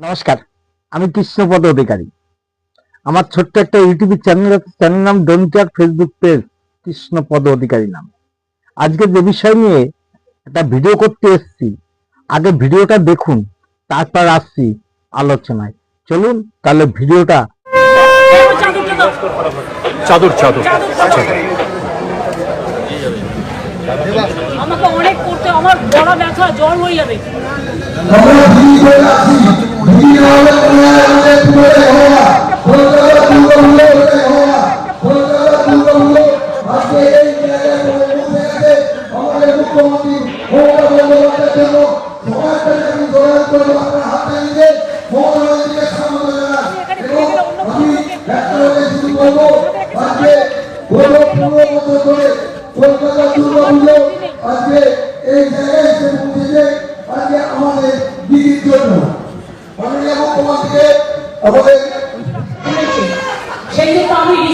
নমস্কার আমি কৃষ্ণপদ অধিকারী। আমার ছোট্ট একটা ইউটিউব চ্যানেল আছে চ্যানেল নাম ডোনচার ফেসবুক পেজ কৃষ্ণপদ অধিকারী নাম। আজকে যে বিষয় নিয়ে একটা ভিডিও করতে এসেছি আগে ভিডিওটা দেখুন তারপর আসছি আলোচনায়। চলুন তাহলে ভিডিওটা চাদর চাদর। আমাকে অনেক করতে আমার গলা ব্যথা জ্বর হয়ে যাবে। কলকাতা দুর্গাপুজো আজকে এই জায়গায় এসে পৌঁছেছে আজকে আমাদের দিদির জন্য মাননীয় মুখ্যমন্ত্রীকে আমাদের সেই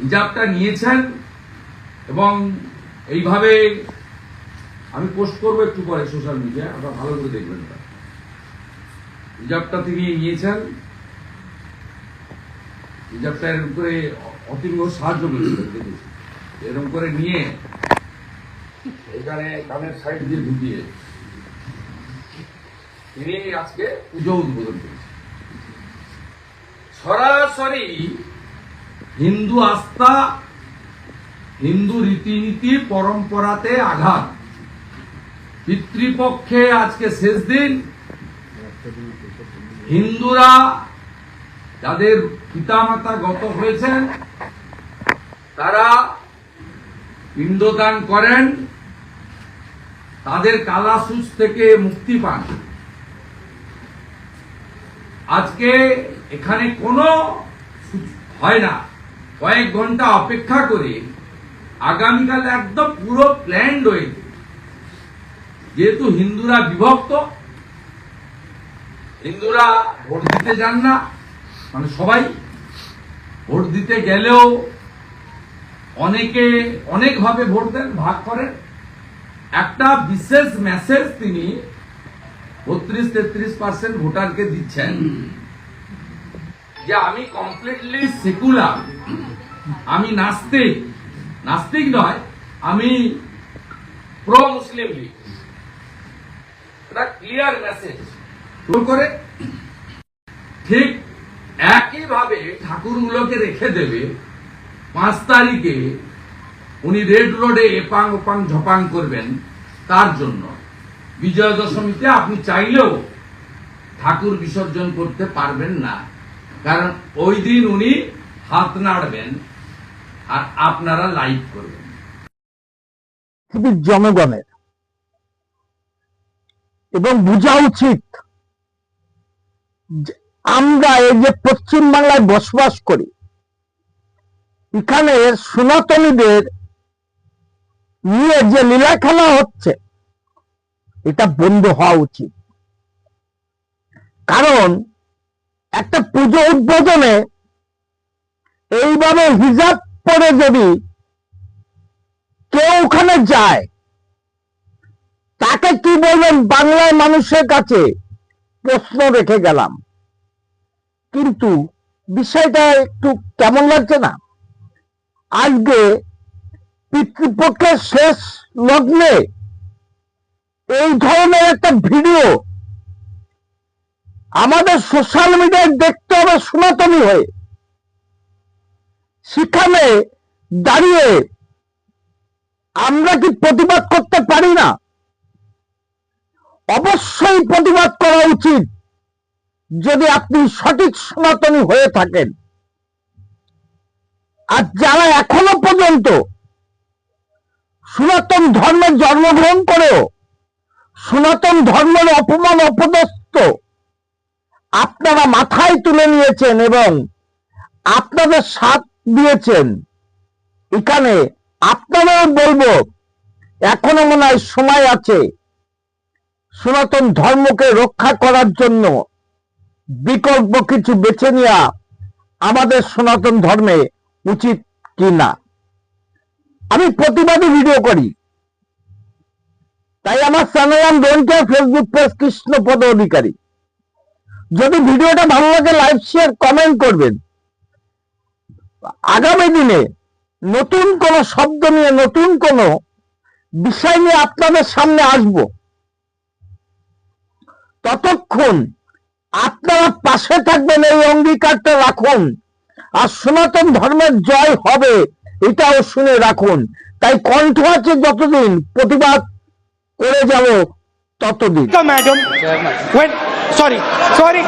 হিজাবটা নিয়েছেন এবং এইভাবে আমি পোস্ট করব একটু পরে সোশ্যাল মিডিয়ায়, আপনারা ভালো করে দেখবেন। হিজাবটা তিনি নিয়েছেন। হিজাবটা এরকম করে অতীন সাহায্য করেছিলেন, দেখেছি। এরকম করে নিয়ে এখানে কানের সাইড দিয়ে ঢুকিয়ে তিনি আজকে পুজো উদ্বোধন করেছেন। সরাসরি হিন্দু আস্থা, হিন্দু রীতিনীতি পরম্পরাতে আঘাত। পিতৃপক্ষে আজকে শেষ দিন। হিন্দুরা যাদের পিতামাতা গত হয়েছেন, তারা পিণ্ডদান করেন, তাদের কালাসুচ থেকে মুক্তি পান। আজকে এখানে কোনো হয় না। কয়েক ঘণ্টা অপেক্ষা করে আগামীকাল একদম পুরো প্ল্যান রয়েছে যেহেতু হিন্দুরা বিভক্ত, হিন্দুরা ভোট দিতে যান না মানে সবাই ভোট দিতে গেলেও অনেকে অনেকভাবে ভোট দেন, ভাগ করেন। একটা বিশেষ মেসেজ তিনি বত্রিশ তেত্রিশ পার্সেন্ট ভোটারকে দিচ্ছেন। যে আমি কমপ্লিটলি সেকুলার আমি নাস্তিক নাস্তিক নয়, আমি প্রো মুসলিম লীগ। এটা ক্লিয়ার মেসেজ করে ঠিক একইভাবে ঠাকুরগুলোকে রেখে দেবে, পাঁচ তারিখে উনি রেড রোডে এপাং ওপাং ঝপাং করবেন, তার জন্য। বিজয়া দশমীতে আপনি চাইলেও ঠাকুর বিসর্জন করতে পারবেন না, কারণ ওই দিন উনি হাত নাড়বেন। আর আপনারা লাইভ করবেন। জনগণের। এবং বোঝা উচিত আমরা এই যে পশ্চিম বাংলায় বসবাস করি, এখানে সনাতনীদের নিয়ে যে লীলা খেলা হচ্ছে, এটা বন্ধ হওয়া উচিত। কারণ একটা পুজো উদ্বোধনে এইভাবে হিজাব পরে যদি কেউ ওখানে যায়, তাকে কি বলবেন? বাংলার মানুষের কাছে প্রশ্ন রেখে গেলাম। কিন্তু বিষয়টা একটু কেমন লাগছে না? আজকে পিতৃপক্ষের শেষ লগ্নে এই ধরনের একটা ভিডিও আমাদের সোশ্যাল মিডিয়ায় দেখতে হবে সনাতনী হয়ে। সেখানে দাঁড়িয়ে আমরা কি প্রতিবাদ করতে পারি না? অবশ্যই প্রতিবাদ করা উচিত যদি আপনি সঠিক সনাতনী হয়ে থাকেন। আর যারা এখনও পর্যন্ত সনাতন ধর্মে জন্মগ্রহণ করেও সনাতন ধর্মের অপমান অপদস্থ আপনারা মাথায় তুলে নিয়েছেন এবং আপনাদের সাথ দিয়েছেন। এখানে আপনারাও বলব, এখনও মনে হয় সময় আছে সনাতন ধর্মকে রক্ষা করার জন্য বিকল্প কিছু বেছে নেওয়া আমাদের সনাতন ধর্মে উচিত কি না আমি প্রতিবাদী ভিডিও করি। তাই আমার চ্যানেল ডোনকে ফেসবুক পেজ কৃষ্ণপদ অধিকারী। যদি ভিডিওটা ভালো লাগে লাইক শেয়ার কমেন্ট করবেন। আগামী দিনে নতুন কোন শব্দ নিয়ে নতুন কোন বিষয় নিয়ে আপনাদের সামনে আসব। ততক্ষণ আপনারা পাশে থাকবেন এই অঙ্গীকারটা রাখুন। আর সনাতন ধর্মের জয় হবে এটাও শুনে রাখুন। তাই কণ্ঠ আছে যতদিন প্রতিবাদ করে যাব ততদিন. When, sorry, sorry.